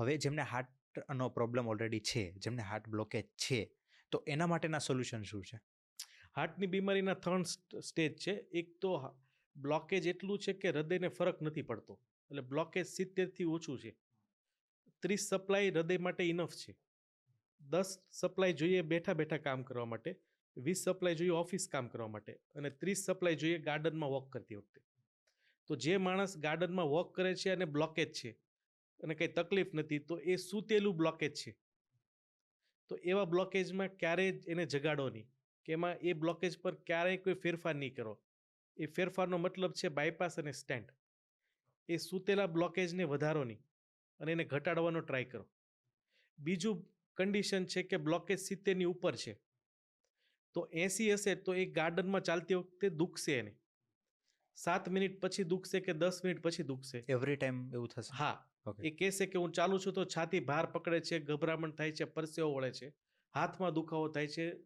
હવે જેમને હાર્ટનો problem already છે, જેમને હાર્ટ બ્લોકેજ છે, તો એના માટેના સોલ્યુશન શું છે? હાર્ટની બીમારીના ત્રણ સ્ટેજ છે. એક તો બ્લોકેજ એટલું છે કે હૃદયને ફરક નથી પડતો. એટલે બ્લોકેજ સિત્તેરથી ઓછું છે. ત્રીસ સપ્લાય હૃદય માટે ઇનફ છે. દસ સપ્લાય જોઈએ બેઠા બેઠા કામ કરવા માટે. વીસ સપ્લાય જોઈએ ઓફિસ કામ કરવા માટે. અને ત્રીસ સપ્લાય જોઈએ ગાર્ડનમાં વોક કરતી વખતે. તો જે માણસ ગાર્ડનમાં વોક કરે છે અને બ્લોકેજ છે અને કંઈ તકલીફ નથી તો એ સૂતેલું બ્લોકેજ છે. તો એવા બ્લોકેજમાં ક્યારેય એને જગાડો નહીં કે એમાં એ બ્લોકેજ પર ક્યારેય કોઈ ફેરફાર નહીં કરો. એ ફેરફારનો મતલબ છે બાયપાસ અને સ્ટેન્ડ એ સૂતેલા બ્લોકેજને વધારો નહીં અને એને ઘટાડવાનો ટ્રાય કરો. બીજું કન્ડિશન છે કે બ્લોકેજ સિત્તેરની ઉપર છે. તો એસી હશે તો એ ગાર્ડનમાં ચાલતી વખતે દુખશે એને. સાત મિનિટ પછી દુખશે કે દસ મિનિટ પછી દુખશે? એવરી ટાઈમ એવું થશે? હા. એ કહેશે કે હું ચાલુ છું તો છાતી ભાર પકડે છે, ગભરામણ થાય છે, પરસેવો વળે છે, હાથમાં દુખાવો થાય છે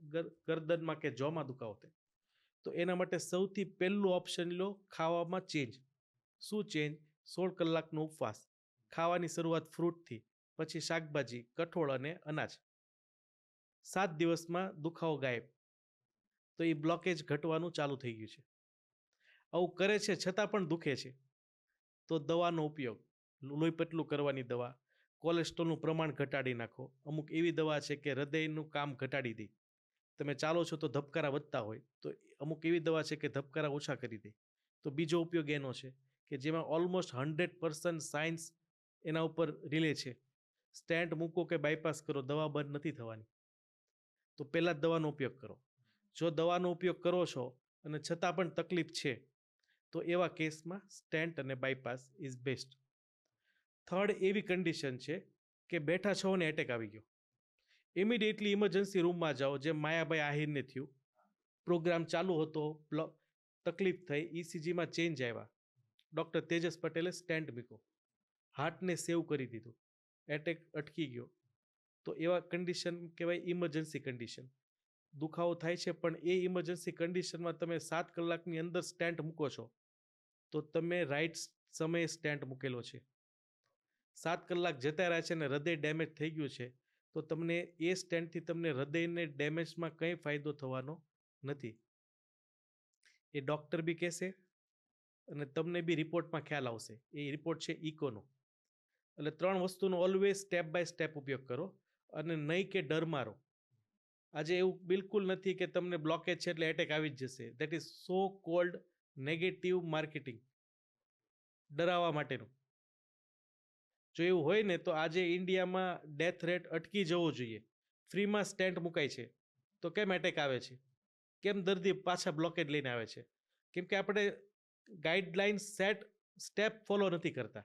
ગરદનમાં કે જોમાં દુખાવો થાય. તો એના માટે સૌથી પહેલું ઓપ્શન લો, ખાવામાં ચેન્જ શું ચેન્જ સોળ કલાકનો ઉપવાસ. ખાવાની શરૂઆત ફ્રૂટથી પછી શાકભાજી, કઠોળ અને અનાજ. સાત દિવસમાં દુખાવો ગાયબ. તો એ બ્લોકેજ ઘટવાનું ચાલુ થઈ ગયું છે. આવું કરે છે છતાં પણ દુખે છે. તો દવાનો ઉપયોગ. લોહી પતલું કરવાની દવા, કોલેસ્ટ્રોલનું પ્રમાણ ઘટાડી નાખો. અમુક એવી દવા છે કે હૃદયનું કામ ઘટાડી દે. તમે ચાલો છો તો ધબકારા વધતા હોય, તો અમુક એવી દવા છે કે ધબકારા ઓછા કરી દે. તો બીજો ઉપયોગ એનો છે કે જેમાં ઓલમોસ્ટ હંડ્રેડ પર્સન્ટ સાયન્સ એના ઉપર રિલે છે. સ્ટેન્ટ મૂકો કે બાયપાસ કરો, દવા બંધ નથી થવાની. તો પહેલાં દવાનો ઉપયોગ કરો. જો દવાનો ઉપયોગ કરો છો અને છતાં પણ તકલીફ છે, તો એવા કેસમાં સ્ટેન્ટ અને બાયપાસ ઇઝ બેસ્ટ. થર્ડ એવી કન્ડિશન છે કે બેઠા છો ને એટેક આવી ગયો. ઇમિડિયેટલી ઇમરજન્સી રૂમમાં જાઓ, જેમ માયાભાઈ આહિરને થયું. પ્રોગ્રામ ચાલુ હતો તકલીફ થઈ ઇસીજીમાં ચેન્જ આવ્યા. ડૉક્ટર તેજસ પટેલે સ્ટેન્ટ મૂક્યો. હાર્ટને સેવ કરી દીધું. એટેક અટકી ગયો. તો એવા કન્ડિશન કહેવાય ઇમરજન્સી કન્ડિશન દુખાવો થાય છે, પણ એ ઇમરજન્સી કન્ડિશનમાં તમે સાત કલાકની અંદર સ્ટેન્ટ મૂકો છો, તો તમે રાઈટ સમયે સ્ટેન્ટ મૂકેલો છે. સાત કલાક જતા રહ્યા છે અને હૃદય ડેમેજ થઈ ગયું છે. તો તમને એ સ્ટેન્ડથી તમને હૃદયને ડેમેજમાં કંઈ ફાયદો થવાનો નથી. એ ડૉક્ટર બી કહેશે અને તમને બી રિપોર્ટમાં ખ્યાલ આવશે. એ રિપોર્ટ છે ઇકોનો એટલે ત્રણ વસ્તુનો ઓલવેઝ સ્ટેપ બાય સ્ટેપ ઉપયોગ કરો અને નહીં કે ડર મારો. આજે એવું બિલકુલ નથી કે તમને બ્લોકેજ છે એટલે એટેક આવી જ જશે. That is so called negative marketing ડરાવવા માટેનું. જો એવું હોય ને, તો આજે ઇન્ડિયામાં ડેથ રેટ અટકી જવો જોઈએ. ફ્રીમાં સ્ટેન્ટ મુકાય છે. તો કેમ એટેક આવે છે? કેમ દર્દી પાછા બ્લોકેજ લઈને આવે છે? કેમ કે આપણે ગાઈડલાઇન સેટ સ્ટેપ ફોલો નથી કરતા.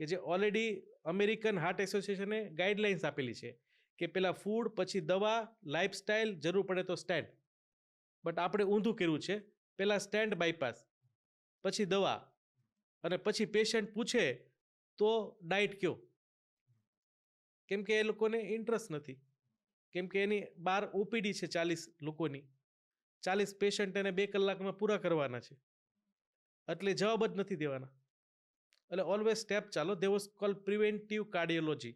કે જે ઓલરેડી અમેરિકન હાર્ટ એસોસિએશને ગાઈડલાઇન્સ આપેલી છે કે પહેલાં ફૂડ પછી દવા લાઇફસ્ટાઇલ જરૂર પડે તો સ્ટેન્ડ બટ આપણે ઊંધું કર્યું છે પહેલાં સ્ટેન્ડ બાયપાસ પછી દવા અને પછી પેશન્ટ પૂછે તો ડાયટ કયો? કેમ કે એ લોકોને ઇન્ટરેસ્ટ નથી. કેમ કે એની બાર ઓપીડી છે ચાલીસ લોકોની. ચાલીસ પેશન્ટ એને બે કલાકમાં પૂરા કરવાના છે. એટલે જવાબ જ નથી દેવાના. એટલે ઓલવેઝ સ્ટેપ ચાલો they was call preventive cardiology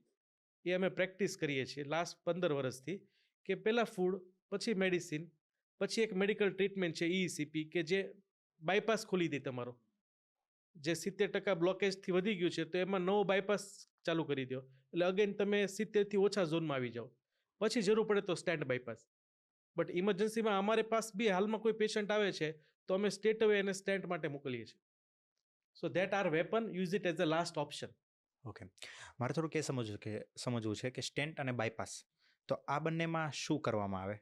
એ અમે પ્રેક્ટિસ કરીએ છીએ લાસ્ટ પંદર વર્ષથી. કે પહેલાં ફૂડ પછી મેડિસિન પછી એક મેડિકલ ટ્રીટમેન્ટ છે ઈસીપી કે જે બાયપાસ ખોલી દે તમારો. જે સિત્તેર ટકા બ્લોકેજથી વધી ગયું છે તો એમાં નવો બાયપાસ ચાલુ કરી દો એટલે અગેન તમે સિત્તેરથી ઓછા ઝોનમાં આવી જાઓ. પછી જરૂર પડે તો સ્ટેન્ડ બાયપાસ બટ ઇમરજન્સીમાં અમારે પાસ બી હાલમાં કોઈ પેશન્ટ આવે છે તો અમે સ્ટેટ અવે એને સ્ટેન્ટ માટે મોકલીએ છીએ. So that are weapon use it as a last option okay મારે થોડુંક એ સમજવું કે સમજવું છે કે સ્ટેન્ટ અને બાયપાસ તો આ બંનેમાં શું કરવામાં આવે?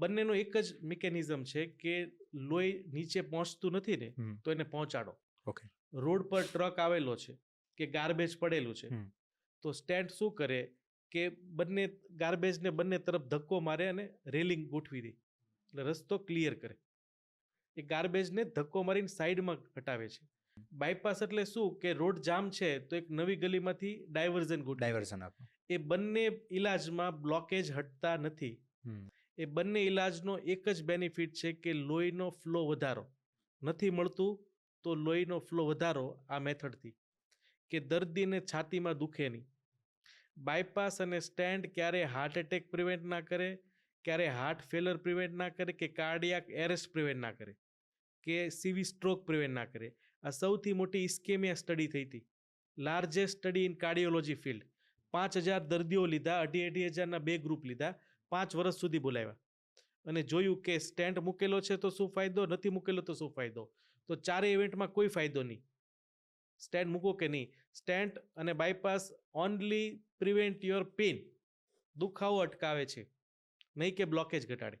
બંનેનો એક જ મિકેનિઝમ છે કે લોહી નીચે પહોંચતું નથી ને તો એને પહોંચાડો. ઓકે. રોડ પર ટ્રક આવેલો છે કે ગાર્બેજ પડેલું છે તો સ્ટેન્ડ શું કરે કે બંને ગાર્બેજને બંને તરફ ધક્કો મારે અને રેલિંગ ગોઠવી દે. એટલે રસ્તો ક્લિયર કરે. એ ગાર્બેજને ધક્કો મારીને સાઈડમાં હટાવે છે. બાયપાસ એટલે શું કે રોડ જામ છે તો એક નવી ગલીમાંથી ડાયવર્ઝન ગોઠવે. ડાયવર્ઝન આપો. એ બંને ઇલાજમાં બ્લોકેજ હટતા નથી. એ બંને ઇલાજનો એક જ બેનિફિટ છે કે લોહીનો ફ્લો વધારો. નથી મળતું તો લોહીનો ફ્લો વધારો આ મેથડથી, કે દર્દીને છાતીમાં દુખે નહીં. બાયપાસ અને સ્ટેન્ડ ક્યારે હાર્ટ એટેક પ્રિવેન્ટ ના કરે ક્યારે હાર્ટ ફેલર પ્રિવેન્ટ ના કરે, કે કાર્ડિયાક એરેસ્ટ પ્રિવેન્ટ ના કરે, કે સીવી સ્ટ્રોક પ્રિવેન્ટ ના કરે. આ સૌથી મોટી ઇસ્કેમિયા સ્ટડી થઈ હતી. Largest study in cardiology field. પાંચ હજાર દર્દીઓ લીધા, અઢી અઢી હજારના બે ગ્રુપ લીધા, પાંચ વર્ષ સુધી બોલાવ્યા. અને જોયું કે સ્ટેન્ડ મૂકેલો છે તો શું ફાયદો? નથી મૂકેલો તો શું ફાયદો? તો ચારે ઇવેન્ટમાં કોઈ ફાયદો નહીં. સ્ટેન્ડ મૂકો કે નહીં? સ્ટેન્ટ અને bypass only prevent your pain દુખાવો અટકાવે છે. નહીં કે બ્લોકેજ ઘટાડે.